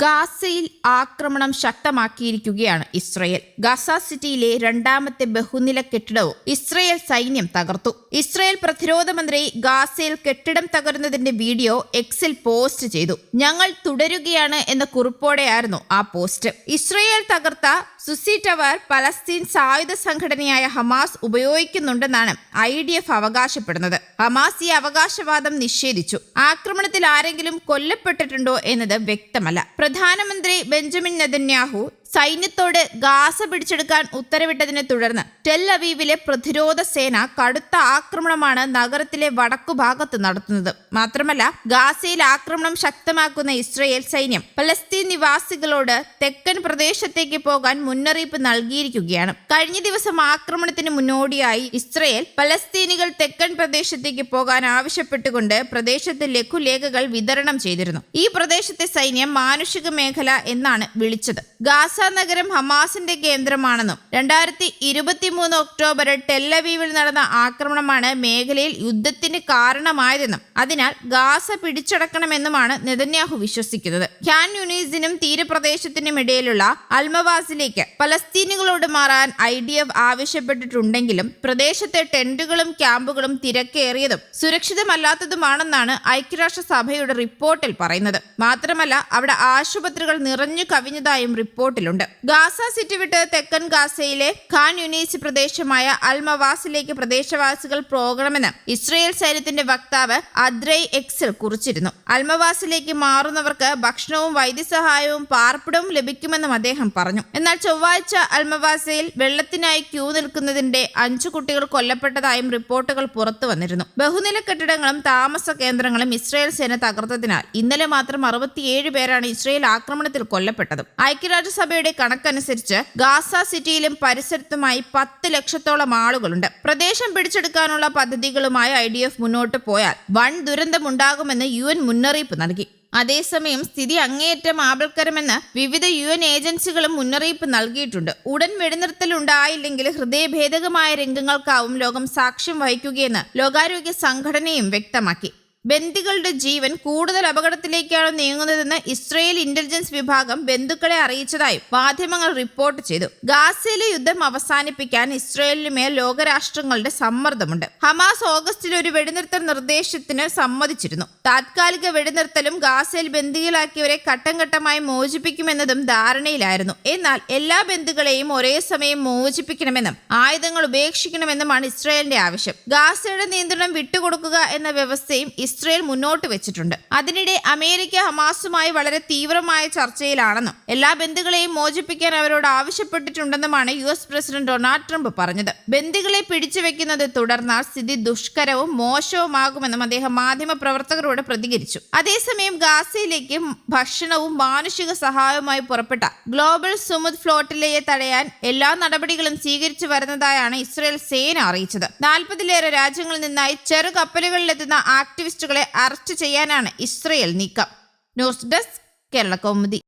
ഗാസയിൽ ആക്രമണം ശക്തമാക്കിയിരിക്കുകയാണ് Israel. Gaza സിറ്റിയിലെ രണ്ടാമത്തെ ബഹുനില കെട്ടിടവും ഇസ്രയേൽ സൈന്യം തകർത്തു. ഇസ്രയേൽ പ്രതിരോധ മന്ത്രി ഗാസയിൽ കെട്ടിടം തകർന്നതിന്റെ വീഡിയോ എക്സിൽ പോസ്റ്റ് ചെയ്തു. ഞങ്ങൾ തുടരുകയാണ് എന്ന കുറിപ്പോടെയായിരുന്നു ആ പോസ്റ്റ്. ഇസ്രയേൽ തകർത്ത സുസി ടവർ പലസ്തീൻ സായുധ സംഘടനയായ ഹമാസ് ഉപയോഗിക്കുന്നുണ്ടെന്നാണ് ഐ ഡി എഫ് അവകാശപ്പെടുന്നത്. ഹമാസ് ഈ അവകാശവാദം നിഷേധിച്ചു. ആക്രമണത്തിൽ ആരെങ്കിലും കൊല്ലപ്പെട്ടിട്ടുണ്ടോ എന്നത് വ്യക്തമല്ല. പ്രധാനമന്ത്രി ബെഞ്ചമിൻ നെതന്യാഹു സൈന്യത്തോട് ഗാസ പിടിച്ചെടുക്കാൻ ഉത്തരവിട്ടതിനെ തുടർന്ന് ടെൽ അവീവിലെ പ്രതിരോധ സേന കടുത്ത ആക്രമണമാണ് നഗരത്തിലെ വടക്കുഭാഗത്ത് നടത്തുന്നത്. മാത്രമല്ല ഗാസയിൽ ആക്രമണം ശക്തമാക്കുന്ന ഇസ്രയേൽ സൈന്യം പലസ്തീൻ നിവാസികളോട് തെക്കൻ പ്രദേശത്തേക്ക് പോകാൻ മുന്നറിയിപ്പ് നൽകിയിരിക്കുകയാണ്. കഴിഞ്ഞ ദിവസം ആക്രമണത്തിന് മുന്നോടിയായി ഇസ്രയേൽ പലസ്തീനികൾ തെക്കൻ പ്രദേശത്തേക്ക് പോകാൻ ആവശ്യപ്പെട്ടുകൊണ്ട് പ്രദേശത്ത് ലഘുലേഖകൾ വിതരണം ചെയ്തിരുന്നു. ഈ പ്രദേശത്തെ സൈന്യം മാനുഷിക മേഖല എന്നാണ് വിളിച്ചത്. ഗാസ നഗരം ഹമാസിന്റെ കേന്ദ്രമാണെന്നും രണ്ടായിരത്തി ഇരുപത്തിമൂന്ന് ഒക്ടോബർ ടെല്ലവീവിൽ നടന്ന ആക്രമണമാണ് മേഖലയിൽ യുദ്ധത്തിന് കാരണമായതെന്നും അതിനാൽ ഗാസ പിടിച്ചടക്കണമെന്നുമാണ് നെതന്യാഹു വിശ്വസിക്കുന്നത്. ഖ്യാൻ യുനീസിനും തീരപ്രദേശത്തിനും ഇടയിലുള്ള അൽമവാസിലേക്ക് പലസ്തീനികളോട് മാറാൻ ഐ ഡി എഫ് ആവശ്യപ്പെട്ടിട്ടുണ്ടെങ്കിലും പ്രദേശത്തെ ടെന്റുകളും ക്യാമ്പുകളും തിരക്കേറിയതും സുരക്ഷിതമല്ലാത്തതുമാണെന്നാണ് ഐക്യരാഷ്ട്രസഭയുടെ റിപ്പോർട്ടിൽ പറയുന്നത്. മാത്രമല്ല അവിടെ ആശുപത്രികൾ നിറഞ്ഞു കവിഞ്ഞതായും റിപ്പോർട്ടിലുണ്ട്. ഗാസ സിറ്റി വിട്ട് തെക്കൻ ഗാസയിലെ ഖാൻ യുനീസ് പ്രദേശമായ അൽമവാസിലേക്ക് പ്രദേശവാസികൾ പോകണമെന്ന് ഇസ്രയേൽ സൈന്യത്തിന്റെ വക്താവ് അദ്രൈ എക്സിൽ കുറിച്ചിരുന്നു. അൽമവാസിലേക്ക് മാറുന്നവർക്ക് ഭക്ഷണവും വൈദ്യസഹായവും പാർപ്പിടവും ലഭിക്കുമെന്നും അദ്ദേഹം പറഞ്ഞു. എന്നാൽ ചൊവ്വാഴ്ച അൽമവാസയിൽ വെള്ളത്തിനായി ക്യൂ നിൽക്കുന്നതിന്റെ അഞ്ചു കുട്ടികൾ കൊല്ലപ്പെട്ടതായും റിപ്പോർട്ടുകൾ പുറത്തു വന്നിരുന്നു. ബഹുനില കെട്ടിടങ്ങളും താമസ കേന്ദ്രങ്ങളും ഇസ്രയേൽ സേന തകർത്തതിനാൽ ഇന്നലെ മാത്രം അറുപത്തിയേഴ് പേരാണ് ഇസ്രയേൽ ആക്രമണത്തിൽ കൊല്ലപ്പെട്ടത്. ഐക്യരാഷ്ട്രസഭയുടെ കണക്കനുസരിച്ച് ഗാസ സിറ്റിയിലും പരിസരത്തുമായി പത്ത് ലക്ഷത്തോളം ആളുകളുണ്ട്. പ്രദേശം പിടിച്ചെടുക്കാനുള്ള പദ്ധതികളുമായി ഐ ഡി എഫ് മുന്നോട്ട് പോയാൽ വൻ ദുരന്തമുണ്ടാകുമെന്ന് യു എൻ മുന്നറിയിപ്പ് നൽകി. അതേസമയം സ്ഥിതി അങ്ങേയറ്റം ആപൽക്കരമെന്ന് വിവിധ യു എൻ ഏജൻസികളും മുന്നറിയിപ്പ് നൽകിയിട്ടുണ്ട്. ഉടൻ വെടിനിർത്തൽ ഉണ്ടായില്ലെങ്കിൽ ഹൃദയഭേദകമായ രംഗങ്ങൾക്കാവും ലോകം സാക്ഷ്യം വഹിക്കുകയെന്ന് ലോകാരോഗ്യ സംഘടനയും വ്യക്തമാക്കി. ബന്ദികളുടെ ജീവൻ കൂടുതൽ അപകടത്തിലേക്കാണ് നീങ്ങുന്നതെന്ന് ഇസ്രയേൽ ഇന്റലിജൻസ് വിഭാഗം ബന്ധുക്കളെ അറിയിച്ചതായി മാധ്യമങ്ങൾ റിപ്പോർട്ട് ചെയ്തു. ഗാസയിലെ യുദ്ധം അവസാനിപ്പിക്കാൻ ഇസ്രയേലിനുമേൽ ലോകരാഷ്ട്രങ്ങളുടെ സമ്മർദ്ദമുണ്ട്. ഹമാസ് ഓഗസ്റ്റിൽ ഒരു വെടിനിർത്തൽ നിർദ്ദേശത്തിന് സമ്മതിച്ചിരുന്നു. താത്കാലിക വെടിനിർത്തലും ഗാസയിൽ ബന്ദികളാക്കിയവരെ ഘട്ടം ഘട്ടമായി മോചിപ്പിക്കുമെന്നതും ധാരണയിലായിരുന്നു. എന്നാൽ എല്ലാ ബന്ധുക്കളെയും ഒരേ സമയം മോചിപ്പിക്കണമെന്നും ആയുധങ്ങൾ ഉപേക്ഷിക്കണമെന്നുമാണ് ഇസ്രയേലിന്റെ ആവശ്യം. ഗാസയുടെ നിയന്ത്രണം വിട്ടുകൊടുക്കുക എന്ന വ്യവസ്ഥയും ഇസ്രയേൽ മുന്നോട്ട് വെച്ചിട്ടുണ്ട്. അതിനിടെ അമേരിക്ക ഹമാസുമായി വളരെ തീവ്രമായ ചർച്ചയിലാണെന്നും എല്ലാ ബന്ധുക്കളെയും മോചിപ്പിക്കാൻ അവരോട് ആവശ്യപ്പെട്ടിട്ടുണ്ടെന്നുമാണ് U S president Donald Trump പറഞ്ഞത്. ബന്ദികളെ പിടിച്ചുവെക്കുന്നത് തുടർന്നാൽ സ്ഥിതി ദുഷ്കരവും മോശവുമാകുമെന്നും അദ്ദേഹം മാധ്യമ പ്രവർത്തകരോട് പ്രതികരിച്ചു. അതേസമയം ഗാസയിലേക്ക് ഭക്ഷണവും മാനുഷിക സഹായവുമായി പുറപ്പെട്ട ഗ്ലോബൽ സുമുദ് ഫ്ലോട്ടിലയെ തടയാൻ എല്ലാ നടപടികളും സ്വീകരിച്ചു വരുന്നതായാണ് ഇസ്രയേൽ സേന അറിയിച്ചത്. നാൽപ്പതിലേറെ രാജ്യങ്ങളിൽ നിന്നായി ചെറു കപ്പലുകളിലെത്തുന്ന ആക്ടിവിസ്റ്റുകളെ അറസ്റ്റ് ചെയ്യാനാണ് ഇസ്രയേൽ നീക്കം. News desk Kerala Kaumudi.